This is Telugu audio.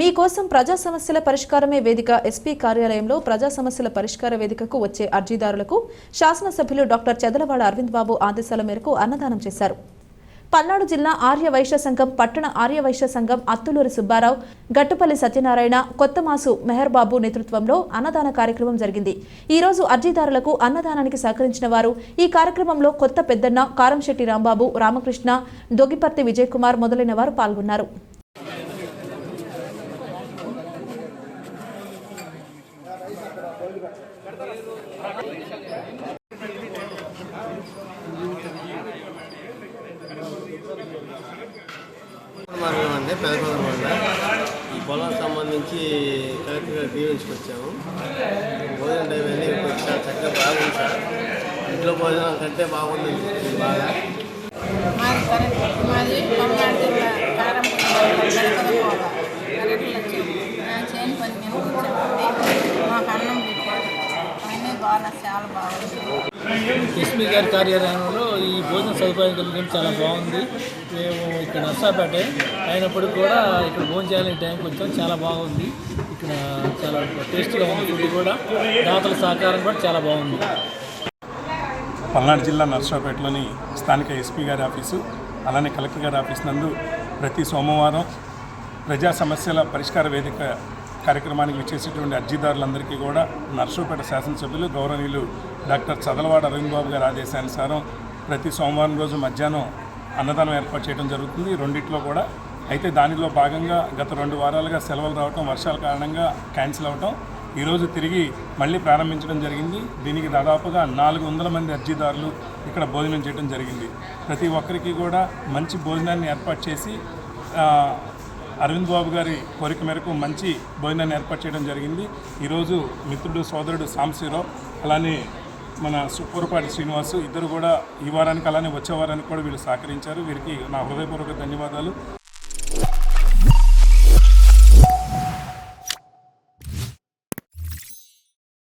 మీకోసం ప్రజా సమస్యల పరిష్కారమే వేదిక. ఎస్పీ కార్యాలయంలో ప్రజా సమస్యల పరిష్కార వేదికకు వచ్చే అర్జీదారులకు శాసనసభ్యులు డాక్టర్ చెదలవాడ అరవింద్ బాబు ఆదేశాల మేరకు అన్నదానం చేశారు. పల్నాడు జిల్లా ఆర్యవైశ్య సంఘం పట్టణ ఆర్యవైశ్య సంఘం అత్తులూరి సుబ్బారావు గట్టుపల్లి సత్యనారాయణ కొత్తమాసు మెహర్బాబు నేతృత్వంలో అన్నదాన కార్యక్రమం జరిగింది. ఈ రోజు అర్జీదారులకు అన్నదానానికి సహకరించిన వారు ఈ కార్యక్రమంలో కొత్త పెద్దన్న కారంశెట్టి రాంబాబు రామకృష్ణ దొగిపర్తి విజయ్ కుమార్ మొదలైన వారు పాల్గొన్నారు. మార్గం అంటే పెదకొండ ఈ పొలం సంబంధించి కలెక్టర్ గారు దీవించుకొచ్చాము భోజనం టైం అన్నీ ఇప్పుడు చక్కగా బాగుంది సార్. ఇంట్లో భోజనం కంటే బాగుంది. బాగా మాది కరెక్ట్ మాది పల్నాడు జిల్లా కారంపూడి మండలం కరెక్ట్ వచ్చింది నా చేయని పని మేము కూర్చోండి మాకు అన్నం పెట్టారు అన్నీ బాగా చాలా బాగుంది. ఎస్పీ గారి కార్యాలయంలో ఈ భోజన సదుపాయం కలిగడం చాలా బాగుంది. మేము ఇక్కడ నర్సాపేట అయినప్పటికీ కూడా ఇక్కడ భోజనం చేయాలని టైంకి వచ్చాం. చాలా బాగుంది. ఇక్కడ చాలా టేస్ట్గా ఉంది ఫుడ్ కూడా. దాతల సహకారం కూడా చాలా బాగుంది. పల్నాడు జిల్లా నర్సరావుపేటలోని స్థానిక ఎస్పీ గారి ఆఫీసు అలానే కలెక్టర్ గారి ఆఫీస్ నందు ప్రతి సోమవారం ప్రజా సమస్యల పరిష్కార వేదిక కార్యక్రమానికి విచ్చేసేటువంటి అర్జీదారులందరికీ కూడా నర్సూపేట శాసనసభ్యులు గౌరవనీయులు డాక్టర్ చదలవాడ అరవింద్ బాబు గారి ఆదేశానుసారం ప్రతి సోమవారం రోజు మధ్యాహ్నం అన్నదానం ఏర్పాటు చేయడం జరుగుతుంది. రెండిట్లో కూడా అయితే దానిలో భాగంగా గత రెండు వారాలుగా సెలవులు రావటం వర్షాల కారణంగా క్యాన్సిల్ అవటం ఈరోజు తిరిగి మళ్ళీ ప్రారంభించడం జరిగింది. దీనికి దాదాపుగా నాలుగు వందల మంది అర్జీదారులు ఇక్కడ భోజనం చేయడం జరిగింది. ప్రతి ఒక్కరికి కూడా మంచి భోజనాన్ని ఏర్పాటు చేసి అరవింద్ బాబు గారి కోరిక మేరకు మంచి భోజనాన్ని ఏర్పాటు చేయడం జరిగింది. ఈరోజు మిత్రుడు సోదరుడు సాంశీరావు అలానే మన సుప్పూరపాటి శ్రీనివాసు ఇద్దరు కూడా ఈ వారానికి అలానే వచ్చే వారానికి కూడా వీళ్ళు సహకరించారు. వీరికి నా హృదయపూర్వక ధన్యవాదాలు.